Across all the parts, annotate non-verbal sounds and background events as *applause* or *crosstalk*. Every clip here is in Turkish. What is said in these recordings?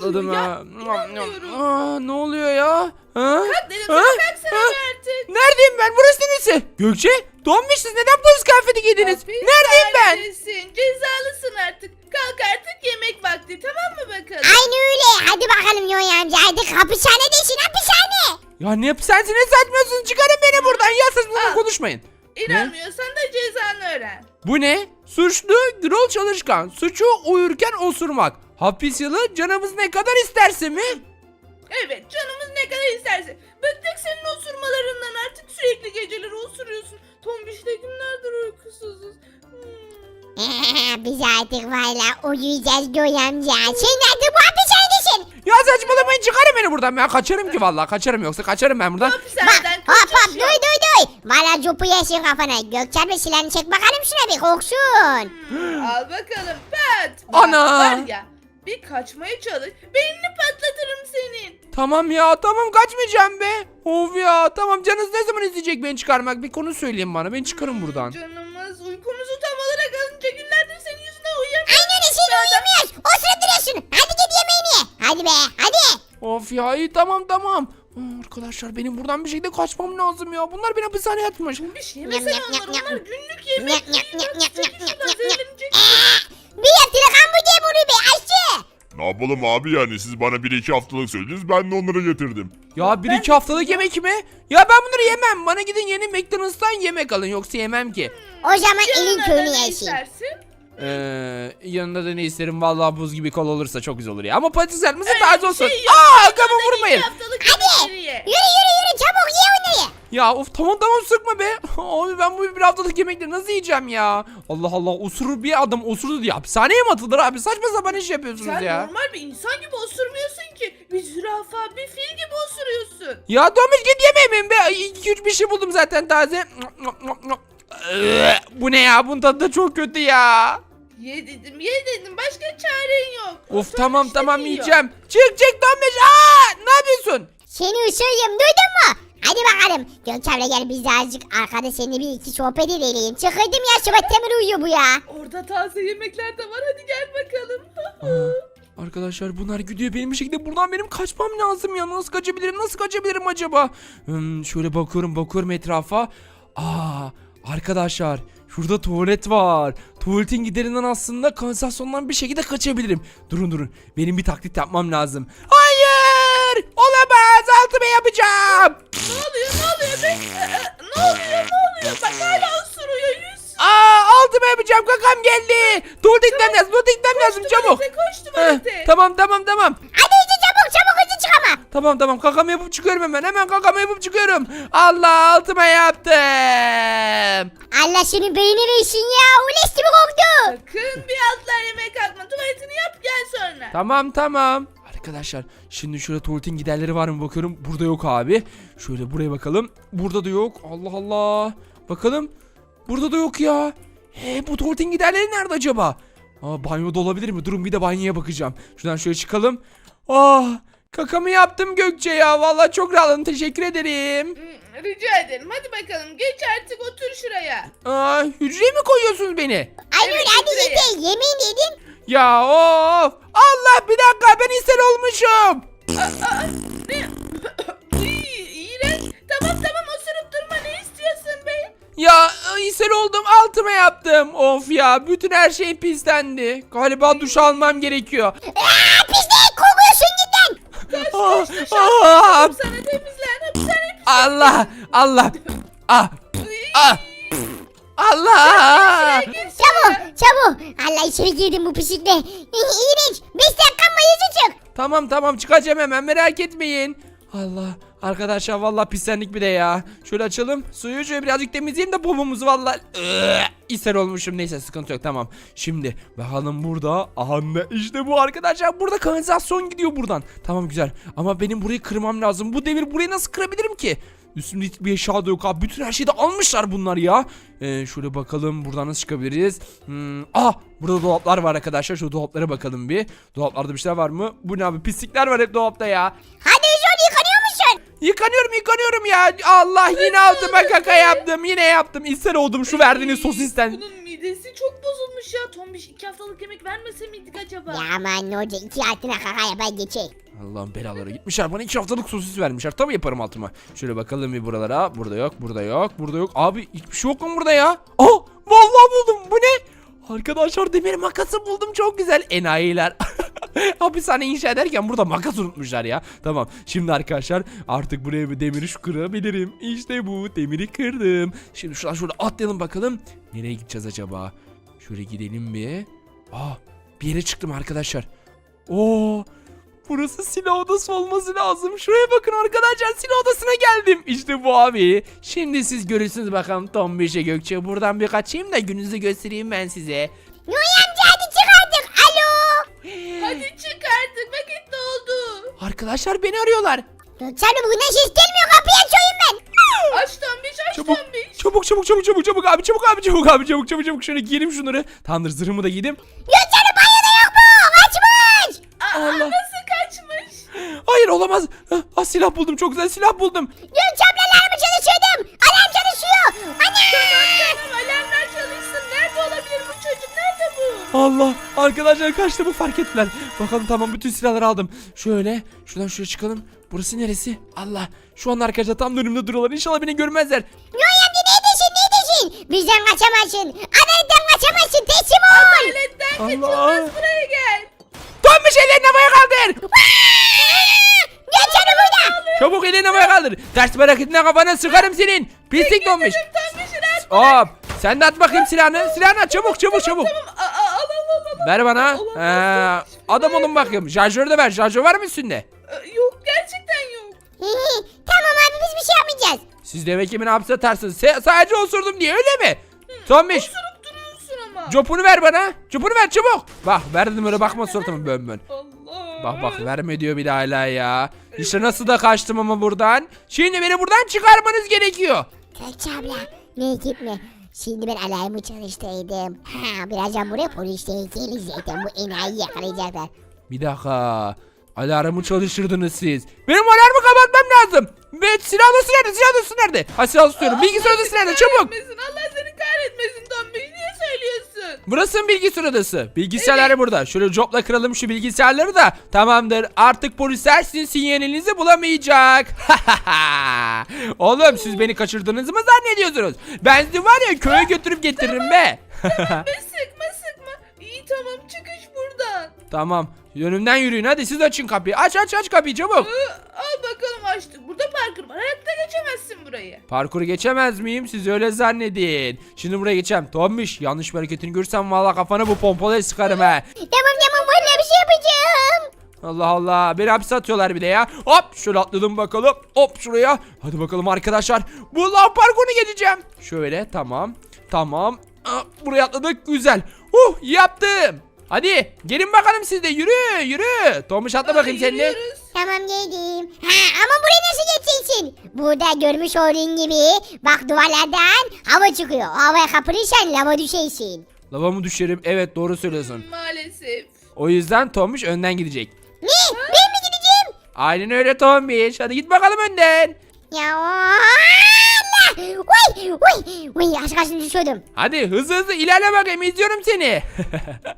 Rahatladım ya? ha. Aa, ne oluyor ya? Ha? Kalk dedim Ha? sana kalksana Ha? be artık. Neredeyim ben? Burası neresi? Gökçe? Donmuş siz neden polis kıyafeti giydiniz? Neredeyim ben? Cezalısın artık. Kalk artık yemek vakti tamam mı bakalım? Aynı öyle. Hadi bakalım Yonya amca. Hadi hapishanedesin hapishane. Ya ne hapishanesi ne saçmıyorsun? Çıkarın beni buradan. Ya siz bununla Aa. konuşmayın. İnanmıyorsan da cezanı öğren. Bu ne? Suçlu Gürol Çalışkan. Suçu uyurken osurmak. Hapis yılı canımız ne kadar isterse mi? Evet canımız ne kadar isterse. Bıktık senin osurmalarından artık sürekli geceleri osuruyorsun. Tombiş'te günlerdir uykusuzuz. Hmm. Biz artık valla uyuyacağız Yonya amca. Sen artık bu hapishanedesin. Ya saçmalamayın çıkarın beni buradan. Ben kaçarım ki vallahi kaçarım yoksa kaçarım ben buradan. Bak Hapishaneden hop hop kaçış duy yok. duy duy. Valla copu yesin kafana. Gökçen ve silahını çek bakalım şuna bir koksun. Hmm, Al bakalım pat. Ana! Var ya bir kaçmaya çalış. Beynini patlatırım senin. Tamam ya tamam kaçmayacağım be. Of ya tamam canınız ne zaman izleyecek beni çıkarmak? Bir konu söyleyin bana. Beni çıkarın buradan. Canımız uykumuzu tam olarak alınca günlerdir senin yüzünden uyuyamıyoruz. Aynı öyle seni uyumuyoruz. O sırada duruyorsun. Hadi git yemeğini ye. Hadi be hadi. Of ya iyi tamam tamam. Aa, Arkadaşlar benim buradan bir şekilde kaçmam lazım ya. Bunlar beni hapishaneye atmış. Bir şey Nyam, nyam, onlar. nyam, Onlar nyam. günlük yemek. Nyam, nyam, nyam, nyam, Çekil nyam, nyam. zehirleneceksin. Bir yaptırık hamburger bunu be aşçı. Ne yapalım abi yani siz bana bir iki haftalık söylediniz ben de onları getirdim. Ya bir iki haftalık yemek mi? Ya ben bunları yemem. Bana gidin yeni McDonald's'tan yemek alın. Yoksa yemem ki. O zaman elin Yanına da köyünü ne istersin? Ee, yanında da ne isterim? Vallahi buz gibi kol olursa çok güzel olur ya. Ama patates kızartması taze olsun. şey yok. Aa Yanına kafamı vurmayın. haftalık ye. yürü yürü yürü çabuk ye. Ya of tamam tamam sıkma be. *laughs* Abi ben bu bir haftalık yemekleri nasıl yiyeceğim ya? Allah Allah osurur bir adam osurdu diye hapishaneye mi atılır abi? Saçma sapan iş yapıyorsunuz Sen ya. normal bir insan gibi osurmuyorsun ki. Bir zürafa, bir fil gibi osuruyorsun. Ya Tomiş git yemeğimi be. 2-3 bir şey buldum zaten taze. *laughs* Bu ne ya? Bunun tadı da çok kötü ya. Ye dedim, ye dedim. Başka çaren yok. Of Sonra tamam işte tamam yiyor. yiyeceğim. Çık çık Tomiş. Aa ne yapıyorsun? Seni ısırayım duydun mu? Hadi bakalım. Gökçem'le gel biz de azıcık arkada seninle bir iki sohbet edelim. Çıkırdım ya Şubat Temir uyuyor bu ya. Orada taze yemekler de var. Hadi gel bakalım. Aa, arkadaşlar bunlar gidiyor. Benim bir şekilde buradan benim kaçmam lazım ya. Nasıl kaçabilirim? Nasıl kaçabilirim acaba? Hmm, şöyle bakıyorum bakıyorum etrafa. Aa arkadaşlar şurada tuvalet var. Tuvaletin giderinden aslında kanalizasyondan bir şekilde kaçabilirim. Durun durun. Benim bir taklit yapmam lazım. Hayır! Olamaz altıma yapacağım ne oluyor, ne oluyor be? Ee, ne oluyor, ne oluyor? Bak hala osuruyor. Yüz. Aa altıma geldi tuvalete gitmem lazım tuvalete gitmem lazım çabuk Tuvalete, koş Heh, tamam tamam tamam Hadi hızlı çabuk çabuk hızlı çık ama. Tamam tamam kakamı yapıp çıkıyorum hemen. Hemen kakamı yapıp çıkıyorum. Allah altıma yaptım. Allah senin beynini versin ya. Uleş gibi koktu. Sakın bir altlar yemeğe kalkma. Tuvaletini yap gel sonra. Tamam tamam. Arkadaşlar şimdi şöyle tuvaletin giderleri var mı bakıyorum. Burada yok abi. Şöyle buraya bakalım. Burada da yok. Allah Allah. Bakalım. Burada da yok ya. He bu tuvaletin giderleri nerede acaba? Aa banyoda olabilir mi? Durun bir de banyoya bakacağım. Şuradan şöyle çıkalım. Ah kakamı yaptım Gökçe ya. Vallahi çok rahatladım. Teşekkür ederim. Hmm, Rica ederim. Hadi bakalım. Geç artık otur şuraya. Aa hücreye mi koyuyorsunuz beni? Evet, öyle hadi de yemeğini yedin. Ya of! Allah bir dakika ben ishal olmuşum. *coughs* İyi, iğrenç. Tamam tamam osurup Ya ishal oldum altıma yaptım. Of ya bütün her şey pislendi. Galiba duş almam gerekiyor. Aa pis değil kokuyorsun gitten. Ah, ah, Sana temizlen. Hapishane pis. Allah Allah. Ah ah. Allah. Çabuk çabuk. Allah içeri girdim bu pislikle. İğrenç. Beş dakika mı yüzü çık. Tamam tamam çıkacağım hemen merak etmeyin. Allah arkadaşlar vallahi pislendik bir de ya. Şöyle açalım. Suyu şöyle birazcık temizleyeyim de pomumuzu. Iıı, ishal olmuşum neyse sıkıntı yok tamam. Şimdi bakalım burada. Aha ne işte bu arkadaşlar. Burada kanalizasyon gidiyor buradan. Tamam güzel. Ama benim burayı kırmam lazım. Bu devir burayı nasıl kırabilirim ki? Üstümde hiçbir eşya da yok abi. Bütün her şeyi de almışlar bunlar ya. Ee, şöyle bakalım buradan nasıl çıkabiliriz. Hmm, ah burada dolaplar var arkadaşlar. Şu dolaplara bakalım bir. Dolaplarda bir şeyler var mı? Bu ne abi pislikler var hep dolapta ya. Hadi musun? Yıkanıyorum yıkanıyorum ya. Allah yine altıma kaka yaptım. Yine yaptım. İster oldum şu verdiğiniz sosisten. Bunun midesi çok bozulmuş ya. Tombiş iki haftalık yemek vermese miydik acaba? Ya aman ne olacak iki altına kaka yapar geçecek. Allah'ın belaları gitmişler bana iki haftalık sosis vermişler. Tabii yaparım altıma. Şöyle bakalım bir buralara. Burada yok, burada yok, burada yok. Abi hiçbir şey yok mu burada ya? Aa vallahi buldum. Bu ne? Arkadaşlar demir makası buldum çok güzel. Enayiler. *laughs* Hapishane inşa ederken burada makas unutmuşlar ya. Tamam şimdi arkadaşlar artık buraya bir demiri şu kırabilirim. İşte bu demiri kırdım. Şimdi şuradan şöyle atlayalım bakalım. Nereye gideceğiz acaba? Şöyle gidelim bir. Aa bir yere çıktım arkadaşlar. Oo Burası silah odası olması lazım. Şuraya bakın arkadaşlar silah odasına geldim. İşte bu abi. Şimdi siz görürsünüz bakalım Tombiş'e Gökçe. Buradan bir kaçayım da gününüzü göstereyim ben size. Nuri amca hadi çık artık. Alo. *gasps* Hadi çık artık vakit doldu. Arkadaşlar beni arıyorlar. Gökçen bu güneş hiç gelmiyor kapıyı açıyorum ben. *gasps* Aç Tombiş aç Çabuk, Tombiş. çabuk, çabuk, çabuk, çabuk, çabuk abi, çabuk abi, çabuk abi, çabuk, çabuk, çabuk. Şöyle giyelim şunları. Tamamdır, zırhımı da giydim. Gökçen Hayır olamaz. Ah, Ah, silah buldum, çok güzel silah buldum. Gökçen'le alarmı çalıştırdım. Alarm çalışıyor. Anne. Tamam alarmlar çalışsın. Nerede olabilir bu çocuk? Nerede bu? Allah arkadaşlar kaçtı bu fark ettiler. Bakalım tamam bütün silahları aldım. Şöyle şuradan şuraya çıkalım. Burası neresi? Allah şu an arkadaşlar tam önümde duruyorlar. İnşallah beni görmezler. Nuri amca neredesin neredesin? Bizden kaçamazsın. Adaletten kaçamazsın. Teslim ol. Ellerini havaya kaldır. Ters bir hareketine kafana sıkarım senin. Pislik at. Hop. Sen de at bakayım silahını. Silahını at çabuk çabuk çabuk. Aa, aa, al al al al. Ver bana. Olamaz. Ee, adam olun bakayım. Şarjörü de ver. Şarjör var mı üstünde? Ee, Yok gerçekten yok. tamam abi biz bir şey yapmayacağız. Siz demek ki beni hapse atarsınız. Se- sadece osurdum diye öyle mi? Tombiş. Osurup duruyorsun ama. Copunu ver bana. Copunu ver çabuk. Bak verdim öyle bakma suratıma bön bön. Allah. Bak bak verme diyor bir de hala ya. İşte nasıl da kaçtım ama buradan. Şimdi beni buradan çıkarmanız gerekiyor. Gökçe abla ne gitme. Şimdi ben alarmı çalıştırdım. Ha, birazdan buraya polis de gelir zaten bu enayi yakalayacaklar. Bir dakika. Alarmı çalıştırdınız siz. Benim alarmı kapatmam lazım. Ve silah odası nerede? Silah odası nerede? Ha silah odası diyorum. Bilgisayar odası nerede? Çabuk. Allah seni kahretmesin Tombiş. Niye Burası mı bilgisayar odası? Bilgisayarlar burada. Şöyle copla kıralım şu bilgisayarları da. Tamamdır. Artık polisler sizin sinyalinizi bulamayacak. *laughs* Oğlum siz beni kaçırdığınızı mı zannediyorsunuz? Ben sizi var ya köye götürüp getiririm be. Be sıkma *laughs* tamam. Önümden yürüyün hadi siz açın kapıyı. Aç aç aç kapıyı çabuk. Al bakalım açtık. Burada parkur var. Hayatta geçemezsin burayı. Parkuru geçemez miyim? Siz öyle zannedin. Şimdi buraya geçeceğim. Tombiş yanlış bir hareketini görsem valla kafana bu pompalayı sıkarım he. Tamam tamam valla bir şey yapacağım. Allah Allah beni hapse atıyorlar bir de ya. Hop şöyle atladım bakalım. Hop şuraya. Hadi bakalım arkadaşlar. Bu lav parkurunu geçeceğim. Şöyle tamam. Tamam. Aa, Buraya atladık güzel. Uh yaptım. Hadi gelin bakalım siz de yürü yürü. Tomuş atla bakayım Aa, sen de. yürüyoruz. Tamam geldim. Ha ama buraya nasıl geçeceksin? Burada görmüş olduğun gibi bak duvarlardan hava çıkıyor. Havaya kapılırsan lava düşersin. Lava mı düşerim? Evet doğru söylüyorsun. Maalesef. O yüzden Tomuş önden gidecek. Ne? Ben mi gideceğim? Aynen öyle Tomuş. Hadi git bakalım önden. Ya! Uy uy uy aşk aşkına düşüyordum. Hadi hızlı hızlı ilerle bakayım izliyorum seni.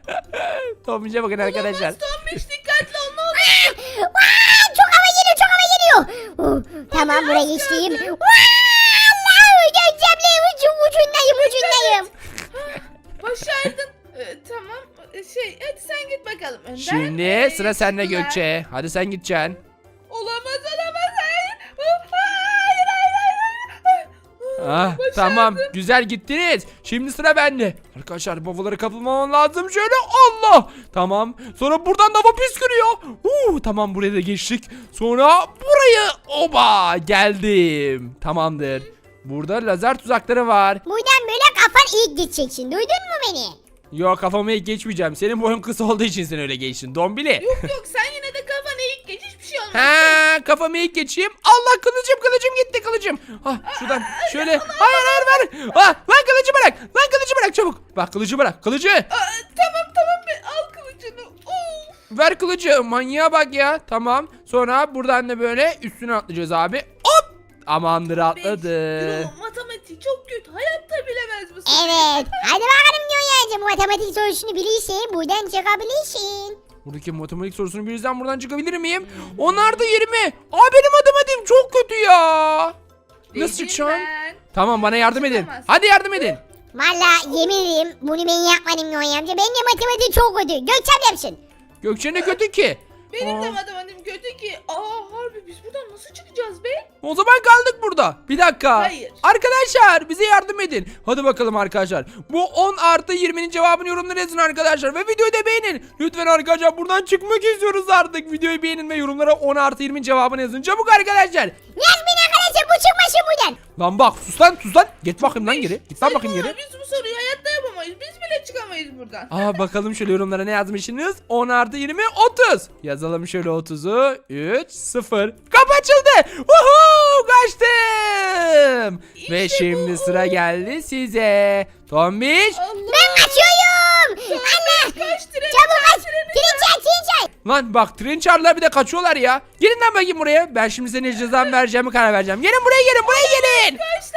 *laughs* Tomuş'a bakın arkadaşlar. Olamaz Tombiş dikkatli ol ne olur. Çok hava geliyor çok hava geliyor. Uh, tamam buraya geçtim. Allah Gökçemle ucu, ucundayım ucundayım. *laughs* Başardın. Ee, tamam. Ee, Şey hadi sen git bakalım. Önden. Şimdi Ee, sıra sende çıktılar. Gökçe. Hadi sen gideceksin. Olamaz olamaz Ah tamam güzel gittiniz. Şimdi sıra bende. Arkadaşlar bavulları kapılmamam lazım şöyle Allah. Tamam sonra buradan lava püskürüyor. Uh, tamam buraya da geçtik. Sonra burayı oba geldim. Tamamdır. Burada lazer tuzakları var. Buradan böyle kafan ilk gideceksin. Duydun mu beni? Yok kafamı ilk geçmeyeceğim. Senin boyun kısa olduğu için sen öyle geçtin. Dombili. Yok yok sen yine Ha kafamı ilk geçeyim. Allah kılıcım kılıcım gitti kılıcım. Ah şuradan şöyle. Hayır hayır ver. Ah lan kılıcı bırak. Lan kılıcı bırak çabuk. Bak kılıcı bırak. Kılıcı. Aa, tamam tamam be al kılıcını. Of. Ver kılıcı. Manyağa bak ya. Tamam. Sonra buradan da böyle üstüne atlayacağız abi. Tamamdır Beş. atladı. Gürol matematik çok kötü. Hayatta bilemez bu Evet. Hadi bakalım Yoyancı matematik sorusunu bilirsin buradan çıkabilirsin. Buradaki matematik sorusunu birizden buradan çıkabilir miyim? Onlar da 20. Aa benim matematiğim çok kötü ya. Nasıl ben. Tamam bana yardım edin. Çıkamaz. Hadi yardım edin. Valla yemin ederim bunu ben yapmadım Yoyancı. Benim de matematik çok kötü. Gökçem yapsın. Gökçe ne kötü ki? Benim de Aa. matematiğim kötü ki. Aa harbi biz buradan nasıl çıkacağız be? O zaman kaldık burada. Bir dakika. Hayır. Arkadaşlar bize yardım edin. Hadi bakalım arkadaşlar. Bu 10 artı 20'nin cevabını yorumlara yazın arkadaşlar. Ve videoyu da beğenin. Lütfen arkadaşlar buradan çıkmak istiyoruz artık. Videoyu beğenin ve yorumlara 10 artı 20'nin cevabını yazın. Çabuk arkadaşlar. Yazmayın arkadaşlar bu çıkmasın buradan. Lan bak sus lan sus lan. Git bakayım lan geri. Git lan bakayım geri. Biz bu soruyu hayatta yapamayız. Biz bile çıkamayız buradan. Aa bakalım şöyle yorumlara ne yazmışsınız? 10 artı 20 30. Yazalım şöyle 30'u. 3 0. Kapı açıldı. Uhu kaçtım. Ve İşte şimdi bu. sıra geldi size. Tombiş. Ben kaçıyorum. Kaç tren Çabuk kaç Tren çay tren çay. Lan bak tren çağırdılar bir de kaçıyorlar ya. Gelin lan bakayım buraya. Ben şimdi size ne cezam vereceğimi karar vereceğim. Gelin buraya gelin buraya gelin. Kaç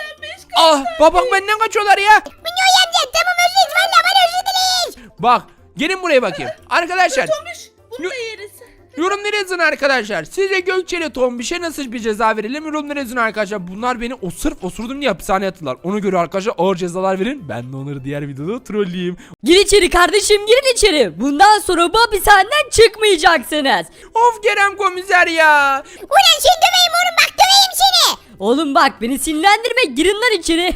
Ah babak benden kaçıyorlar ya. Bu Yoyancı tamam özür dilerim. Valla bana özür dileriz. Bak gelin buraya bakayım. Arkadaşlar Tomuş bunu da yeriz. Yorumlara yazın arkadaşlar. Sizce Gökçe ile Tombiş'e nasıl bir ceza verelim? Yorumlara yazın arkadaşlar. Bunlar beni o sırf osurdum diye hapishaneye attılar. Ona göre arkadaşlar ağır cezalar verin. Ben de onları diğer videoda trolleyeyim. Gir içeri kardeşim girin içeri. Bundan sonra bu hapishaneden çıkmayacaksınız. Of Kerem komiser ya. Ulan sen döveyim oğlum bak döveyim seni. Oğlum bak beni sinirlendirme girin lan içeri.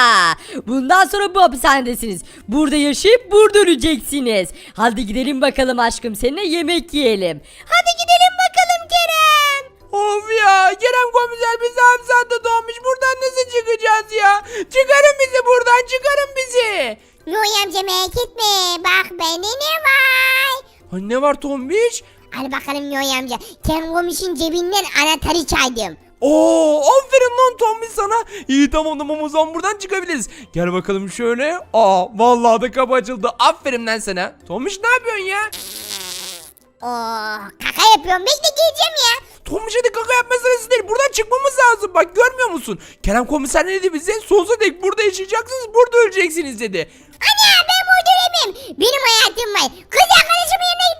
*laughs* Bundan sonra bu hapishanedesiniz. Burada yaşayıp burada öleceksiniz. Hadi gidelim bakalım aşkım seninle yemek yiyelim. Hadi gidelim bakalım Kerem. Of ya Kerem komiser bizi attı Tombiş. Buradan nasıl çıkacağız ya? Çıkarın bizi buradan çıkarın bizi. Yoyancı merak etme. Bak bende ne var? Ha, ne var Tombiş? Al bakalım Yoyancı. Ken komisin cebinden anahtarı çaydım. Oo, aferin lan Tombiş sana. İyi tamam tamam o zaman buradan çıkabiliriz. Gel bakalım şöyle. Aa vallahi da kapı açıldı. Aferin lan sana. Tombiş ne yapıyorsun ya? Oh kaka yapıyorum. Bekle geleceğim ya. Tombiş hadi kaka yapma sırası değil. Buradan çıkmamız lazım. Bak görmüyor musun? Kerem komiser ne dedi bize? Sonsuza dek burada yaşayacaksınız. Burada öleceksiniz dedi. Ana ben burada ölemem. Benim hayatım var. Kız arkadaşımın yanına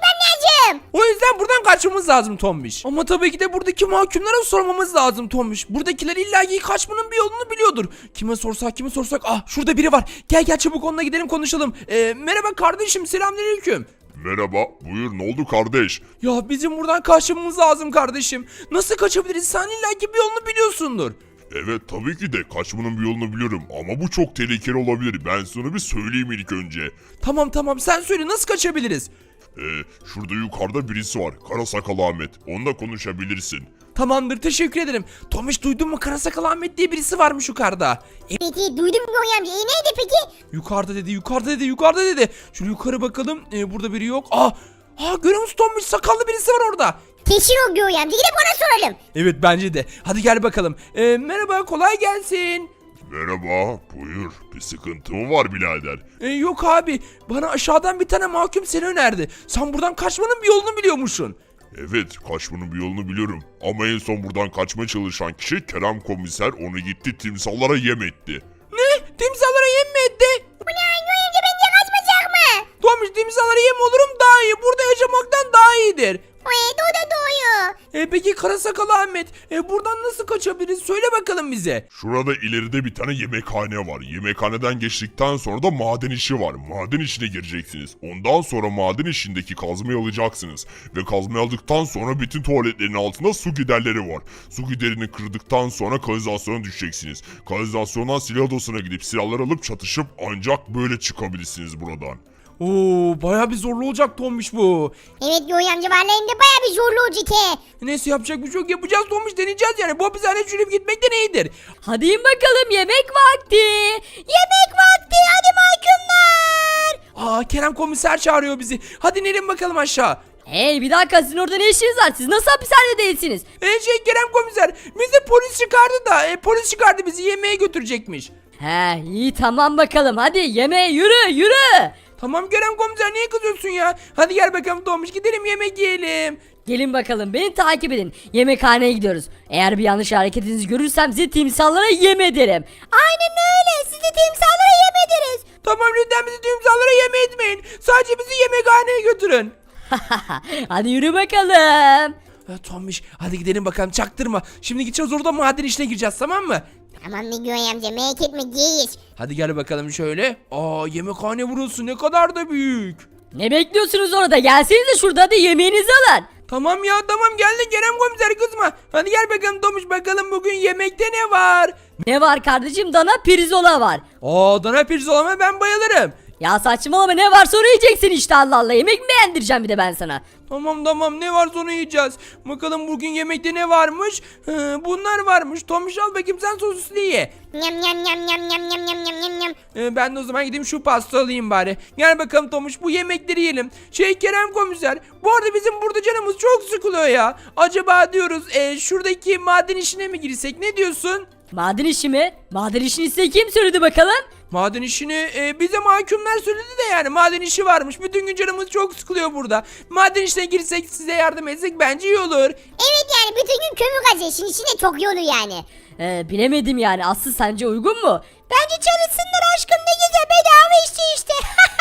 lazım. O yüzden buradan kaçmamız lazım Tombiş. Ama tabii ki de buradaki mahkumlara sormamız lazım Tombiş. Buradakiler illaki kaçmanın bir yolunu biliyordur. Kime sorsak kime sorsak. Ah şurada biri var. Gel gel çabuk onunla gidelim konuşalım. Ee, merhaba kardeşim selamünaleyküm. Merhaba, buyur ne oldu kardeş? Ya bizim buradan kaçmamız lazım kardeşim. Nasıl kaçabiliriz? Sen illaki bir yolunu biliyorsundur. Evet tabii ki de kaçmanın bir yolunu biliyorum ama bu çok tehlikeli olabilir. Ben sana bir söyleyeyim ilk önce. Tamam tamam sen söyle nasıl kaçabiliriz? Ee, şurada yukarıda birisi var. Kara sakal Ahmet. Onunla konuşabilirsin. Tamamdır teşekkür ederim. Tomiş duydun mu Karasakal Ahmet diye birisi varmış yukarıda. E, Peki duydum Yoyancı. E neydi peki? yukarıda dedi yukarıda dedi yukarıda dedi. Şöyle yukarı bakalım. Ee, burada biri yok. Aa, aa görüyor musun Tomiş sakallı birisi var orada. Kesin o Yoyancı. Gidip ona soralım. Evet bence de. Hadi gel bakalım. Ee, merhaba kolay gelsin. Merhaba, buyur. Bir sıkıntı mı var birader? Ee, yok abi bana aşağıdan bir tane mahkum seni önerdi. Sen buradan kaçmanın bir yolunu biliyormuşsun. Evet, kaçmanın bir yolunu biliyorum. Ama en son buradan kaçmaya çalışan kişi Kerem komiser onu gitti timsallara yem etti. Ne? Timsahlara yem mi etti? Ulan Yoyancı bence kaçmayacak mı? Tomiş timsahlara yem olurum daha iyi. Burada yaşamaktan daha iyidir. Evet o da doğuyor. E peki Karasakal Ahmet e, buradan nasıl kaçabiliriz? Söyle bakalım bize. Şurada ileride bir tane yemekhane var. Yemekhaneden geçtikten sonra da maden işi var. Maden işine gireceksiniz. Ondan sonra maden işindeki kazmayı alacaksınız. Ve kazmayı aldıktan sonra bütün tuvaletlerin altında su giderleri var. Su giderini kırdıktan sonra kanalizasyona düşeceksiniz. Kanalizasyondan silah odasına gidip silahları alıp çatışıp ancak böyle çıkabilirsiniz buradan. Oo baya bir zorlu olacak Tomiş bu. Evet Yoyancı vallahi hem de baya bir zorlu olacak he. Neyse yapacak bir şey yok yapacağız Tomiş deneyeceğiz yani. Bu hapishaneye çürüyüp gitmekten iyidir. Hadi in bakalım yemek vakti. Yemek vakti hadi mahkumlar. Aa Kerem komiser çağırıyor bizi. Hadi inelim bakalım aşağı. Hey bir dakika sizin orada ne işiniz var? Siz nasıl hapishanede değilsiniz? E şey Kerem komiser bizi polis çıkardı da e, polis çıkardı bizi yemeğe götürecekmiş. He iyi tamam bakalım hadi yemeğe yürü yürü. Tamam Kerem komiser niye kızıyorsun ya? Hadi gel bakalım Tomiş gidelim yemek yiyelim. Gelin bakalım beni takip edin. Yemekhaneye gidiyoruz. Eğer bir yanlış hareketinizi görürsem sizi timsahlara yem ederim. Aynen öyle. Sizi timsahlara yem ederiz. Tamam lütfen bizi timsahlara yeme etmeyin. Sadece bizi yemekhaneye götürün. *laughs* Hadi yürü bakalım. Ha, Tombiş hadi gidelim bakalım çaktırma. Şimdi gideceğiz orada maden işine gireceğiz tamam mı? Ne Göğe amca merak etme geyiz. Hadi gel bakalım şöyle. Aa yemekhane burası ne kadar da büyük. Ne bekliyorsunuz orada? Gelsenize şurada hadi yemeğinizi alın. Tamam ya tamam geldik Kerem komiser kızma. Hadi gel bakalım Tomuş bakalım bugün yemekte ne var? Ne var kardeşim? Dana pirzola var. Aa dana pirzolama ben bayılırım. Ya saçmalama ne varsa onu yiyeceksin işte Allah Allah. Yemek mi beğendireceğim bir de ben sana? Tamam tamam ne varsa onu yiyeceğiz. Bakalım bugün yemekte ne varmış? Hı, bunlar varmış. Tomuş al bakayım sen sosisli ye. Nyam nyam nyam nyam nyam nyam nyam nyam nyam nyam. Ee, ben de o zaman gideyim şu pasta alayım bari. Gel bakalım Tomuş bu yemekleri yiyelim. Şey Kerem komiser bu arada bizim burada canımız çok sıkılıyor ya. Acaba diyoruz e, şuradaki maden işine mi girsek ne diyorsun? Maden işi mi? Maden işini size kim söyledi bakalım? Maden işini e, bize mahkumlar söyledi de yani maden işi varmış. Bütün gün canımız çok sıkılıyor burada. Maden işine girsek size yardım etsek bence iyi olur. Evet yani bütün gün kömür kazıyor. Şimdi içinde çok yolu yani. Ee, bilemedim yani. Aslı sence uygun mu? Bence çalışsınlar aşkım ne güzel bedava işçi işte.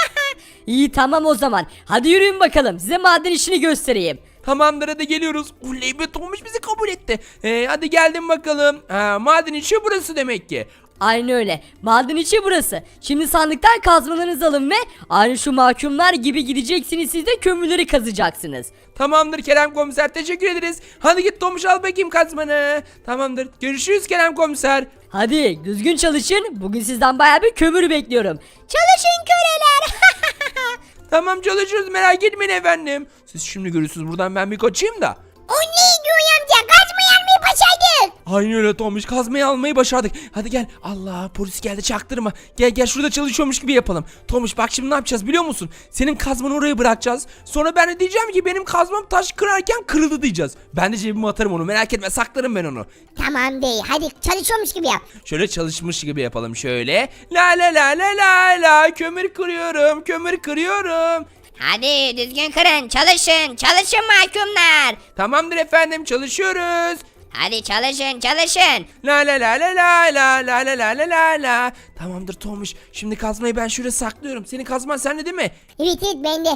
*laughs* İyi tamam o zaman. Hadi yürüyün bakalım. Size maden işini göstereyim. Tamamdır hadi geliyoruz. Uley Tomuş bizi kabul etti. E, hadi geldim bakalım. Ha, maden işi burası demek ki. Aynı öyle. Maden içi burası. Şimdi sandıktan kazmalarınızı alın ve aynı şu mahkumlar gibi gideceksiniz siz de kömürleri kazacaksınız. Tamamdır Kerem komiser teşekkür ederiz. Hadi git Tomuş al bakayım kazmanı. Tamamdır. Görüşürüz Kerem komiser. Hadi düzgün çalışın. Bugün sizden bayağı bir kömür bekliyorum. Çalışın köleler. *laughs* Tamam çalışıyoruz merak etmeyin efendim. Siz şimdi görürsünüz buradan ben bir kaçayım da. Oley Göğe amca kazma yanmayı başardık. Aynen öyle Tomuş kazmayı almayı başardık. Hadi gel. Allah polis geldi çaktırma. Gel gel şurada çalışıyormuş gibi yapalım. Tomuş bak şimdi ne yapacağız biliyor musun? Senin kazmanı oraya bırakacağız. Sonra ben de diyeceğim ki benim kazmam taş kırarken kırıldı diyeceğiz. Ben de cebime atarım onu merak etme saklarım ben onu. Tamam değil hadi çalışıyormuş gibi yap. Şöyle çalışmış gibi yapalım şöyle. La la la la la la kömür kırıyorum kömür kırıyorum. Hadi düzgün kırın çalışın çalışın mahkumlar. Tamamdır efendim çalışıyoruz. Hadi çalışın çalışın. La la la la la la la la la la la la. Tamamdır Tomuş. Şimdi kazmayı ben şuraya saklıyorum. Senin kazman sende değil mi? Evet evet bende.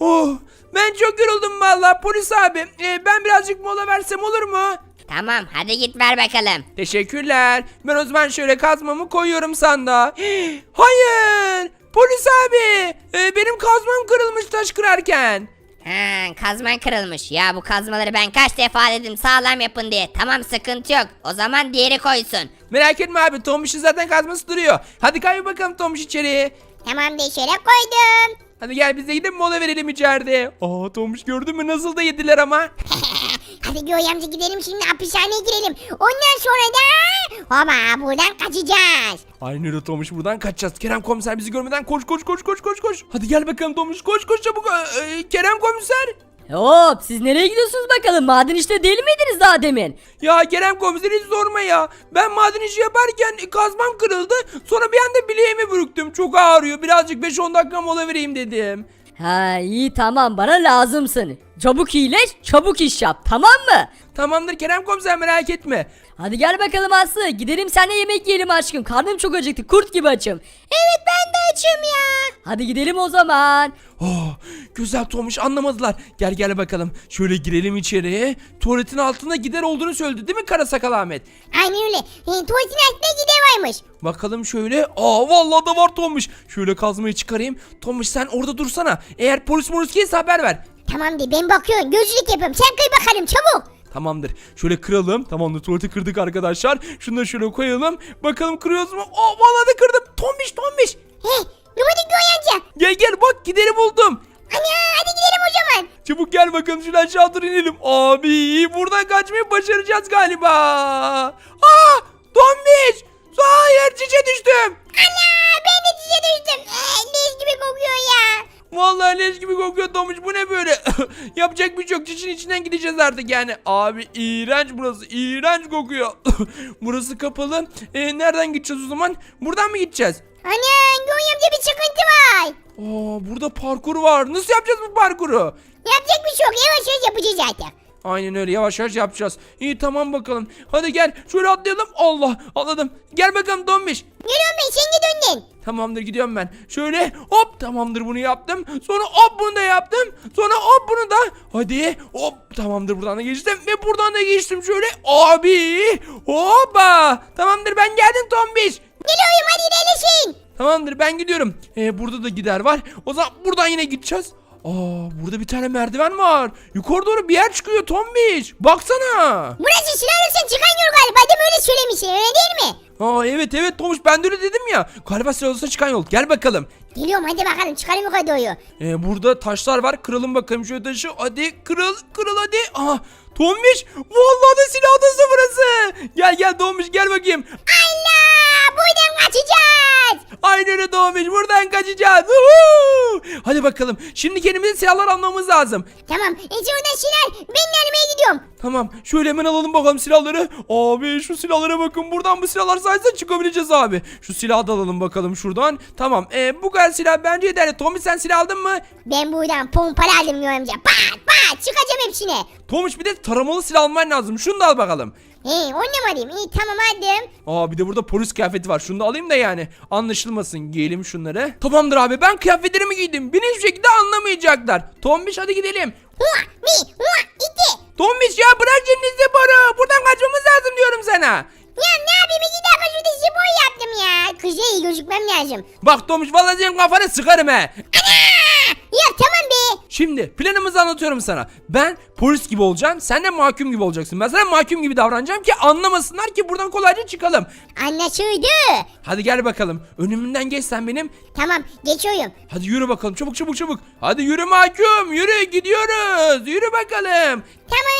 Oh ben çok yoruldum vallahi polis abi. Ee, ben birazcık mola versem olur mu? Tamam hadi git ver bakalım. Teşekkürler. Ben o zaman şöyle kazmamı koyuyorum sanda. Hayır. Polis abi. ee, benim kazmam kırılmış taş kırarken. Ha, kazman kırılmış. Ya bu kazmaları ben kaç defa dedim sağlam yapın diye. Tamam sıkıntı yok. O zaman diğeri koysun. Merak etme abi Tomuş'un zaten kazması duruyor. Hadi kay bakalım Tomuş içeri. Tamam değil şöyle koydum. Hadi gel biz de gidip mola verelim içeride. Aa Tomuş gördün mü nasıl da yediler ama. *laughs* Hadi Göğe amca gidelim şimdi hapishaneye girelim. Ondan sonra da hoba buradan kaçacağız. Aynen öyle Tomuş buradan kaçacağız. Kerem komiser bizi görmeden koş koş koş koş koş koş. Hadi gel bakalım Tomuş koş koş çabuk. Ee, e, Kerem komiser. Hop siz nereye gidiyorsunuz bakalım? Maden işte değil miydiniz daha demin? Ya Kerem komiser hiç sorma ya. Ben maden işi yaparken kazmam kırıldı. Sonra bir anda bileğimi bürüktüm. Çok ağrıyor. Birazcık 5-10 dakika mola vereyim dedim. Ha iyi tamam bana lazımsın. Çabuk iyileş çabuk iş yap tamam mı? Tamamdır Kerem komiser merak etme. Hadi gel bakalım Aslı gidelim seninle yemek yiyelim aşkım karnım çok acıktı kurt gibi açım. Evet ben de açım ya. Hadi gidelim o zaman. Oh, güzel Tomuş anlamadılar. Gel gel bakalım. Şöyle girelim içeriye. Tuvaletin altında gider olduğunu söyledi değil mi Kara Sakal Ahmet? Aynen öyle. E, tuvaletin altında gider varmış. Bakalım şöyle. Aa vallahi da var Tomuş. Şöyle kazmayı çıkarayım. Tomuş sen orada dursana. Eğer polis morus gelirse haber ver. Tamam de ben bakıyorum gözlük yapıyorum. Sen kıy bakalım çabuk. Tamamdır. Şöyle kıralım. Tamamdır tuvaleti kırdık arkadaşlar. Şunu da şöyle koyalım. Bakalım kırıyoruz mu? Aa vallahi da kırdım. Tombiş tombiş. He numara Göğe amca. Gel gel bak gideri buldum. Ana hadi gidelim o zaman. Çabuk gel bakalım şuradan aşağı dur inelim. Abi buradan kaçmayı başaracağız galiba. Aa Tombiş. Hayır çiçe düştüm. Ana ben de size düştüm. Ee, leş gibi kokuyor ya. Vallahi leş gibi kokuyor Tomuş bu ne böyle? *laughs* Yapacak bir şey yok çiçin içinden gideceğiz artık yani. Abi iğrenç burası iğrenç kokuyor. *laughs* burası kapalı. E, nereden gideceğiz o zaman? Buradan mı gideceğiz? Ana Göğe amca bir sıkıntı var. Aa, burada parkur var. Nasıl yapacağız bu parkuru? Yapacak bir şey yok. Yavaş yavaş yapacağız zaten. Aynen öyle yavaş yavaş yapacağız. İyi tamam bakalım. Hadi gel şöyle atlayalım. Allah atladım. Gel bakalım Tombiş. Geliyorum ben sen döndün. Tamamdır gidiyorum ben. Şöyle hop tamamdır bunu yaptım. Sonra hop bunu da yaptım. Sonra hop bunu da. Hadi hop tamamdır buradan da geçtim. Ve buradan da geçtim şöyle. Abi hoppa. Tamamdır ben geldim Tombiş. Geliyorum hadi ilerlesin. Tamamdır ben gidiyorum. Ee, burada da gider var. O zaman buradan yine gideceğiz. Aa burada bir tane merdiven var. Yukarı doğru bir yer çıkıyor Tombiş. Baksana. Burası silah alırsan çıkan yol galiba değil mi? Öyle söylemişsin öyle değil mi? Aa evet evet Tomuş ben de öyle dedim ya. Galiba silah odasına çıkan yol. Gel bakalım. Geliyorum hadi bakalım çıkalım yukarı doğru. Ee, burada taşlar var. Kıralım bakalım şu taşı. Hadi kırıl kırıl hadi. Aha Tombiş. Vallahi da silah odası burası. Gel gel Tombiş gel bakayım. Allah buradan kaçacağız. Aynen öyle Tombiş buradan kaçacağız. Uhu! Hadi bakalım. Şimdi kendimize silahlar almamız lazım. Tamam e orada silah ben yanmaya gidiyorum. Tamam şöyle hemen alalım bakalım silahları. Abi şu silahlara bakın buradan bu silahlar sayesinde çıkabileceğiz abi. Şu silahı da alalım bakalım şuradan. Tamam ee, bu kadar silah bence yeterli. Tommy sen silah aldın mı? Ben buradan pompalı aldım. Pat pat çıkacağım hepsine. Tomuş bir de taramalı silah alman lazım. Şunu da al bakalım. He onu mu alayım? İyi tamam aldım. Aa bir de burada polis kıyafeti var. Şunu da alayım da yani. Anlaşılmasın. Giyelim şunları. Tamamdır abi ben kıyafetlerimi giydim. Beni hiçbir şekilde anlamayacaklar. Tombiş hadi gidelim. Hua mi hua iti. Tombiş ya bırak şimdi sporu. Buradan kaçmamız lazım diyorum sana. Ya ne yapayım iki dakika şurada spor yaptım ya. Kıza iyi gözükmem lazım. Bak Tomuş vallahi senin kafanı sıkarım he. Ya tamam be. Şimdi planımızı anlatıyorum sana. Ben polis gibi olacağım. Sen de mahkum gibi olacaksın. Ben sana mahkum gibi davranacağım ki anlamasınlar ki buradan kolayca çıkalım. Anlaşıldı. Hadi gel bakalım. Önümünden geç sen benim. Tamam geçiyorum. Hadi yürü bakalım çabuk çabuk çabuk. Hadi yürü mahkum yürü gidiyoruz. Yürü bakalım. Tamam.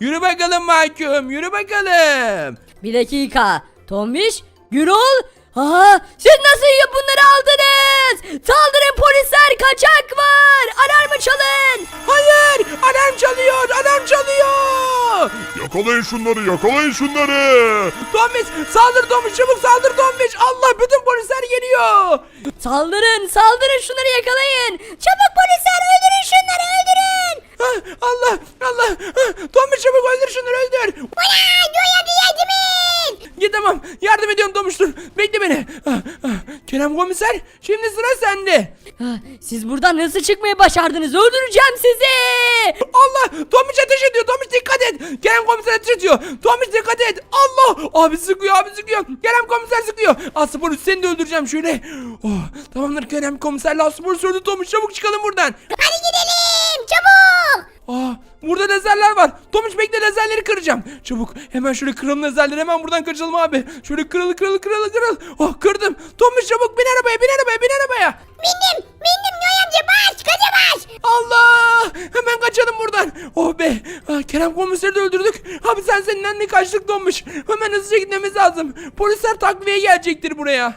Yürü bakalım mahkum yürü bakalım. Bir dakika. Tombiş, Gürol. Aha, siz nasıl ya bunları aldınız? Saldırın polisler, kaçak var. Alarmı çalın. Hayır alarm çalıyor alarm çalıyor. Yakalayın şunları yakalayın şunları. Tombiş saldır Tombiş çabuk saldır Tombiş. Allah bütün polisler geliyor. Saldırın, saldırın şunları yakalayın. Çabuk polisler öldürün şunları öldürün. Ah, Allah Allah. Ah, Tombiş çabuk öldür şunları öldür. Amca yardım et. Git tamam yardım ediyorum Tomuş dur. Bekle beni. Ah, ah. Kerem komiser şimdi sıra sende. Siz buradan nasıl çıkmayı başardınız? Öldüreceğim sizi. Allah Tomuş ateş ediyor Tomuş dikkat et. Kerem komiser ateş ediyor. Tomuş dikkat et. Allah abi sıkıyor abi sıkıyor. Kerem komiser sıkıyor. Aslı polis seni de öldüreceğim şöyle. Oh, tamamdır Kerem komiserle Aslı polis öldü Tomuş çabuk çıkalım buradan. Hadi gidelim çabuk. Aa, burada lazerler var. Tomuş bekle lazerleri kıracağım. Çabuk hemen şöyle kıralım lazerleri hemen buradan kaçalım abi. Şöyle kırıl kırıl kırıl kırıl. Oh kırdım. Tomuş çabuk bin arabaya bin arabaya bin arabaya. Bindim bindim Yoy amca bas kaça bas. Allah! Hemen kaçalım buradan. Oh be. Ah, Kerem komiseri de öldürdük. Abi sen seninle ne kaçtık donmuş. Hemen hızlıca gitmemiz lazım. Polisler takviye gelecektir buraya.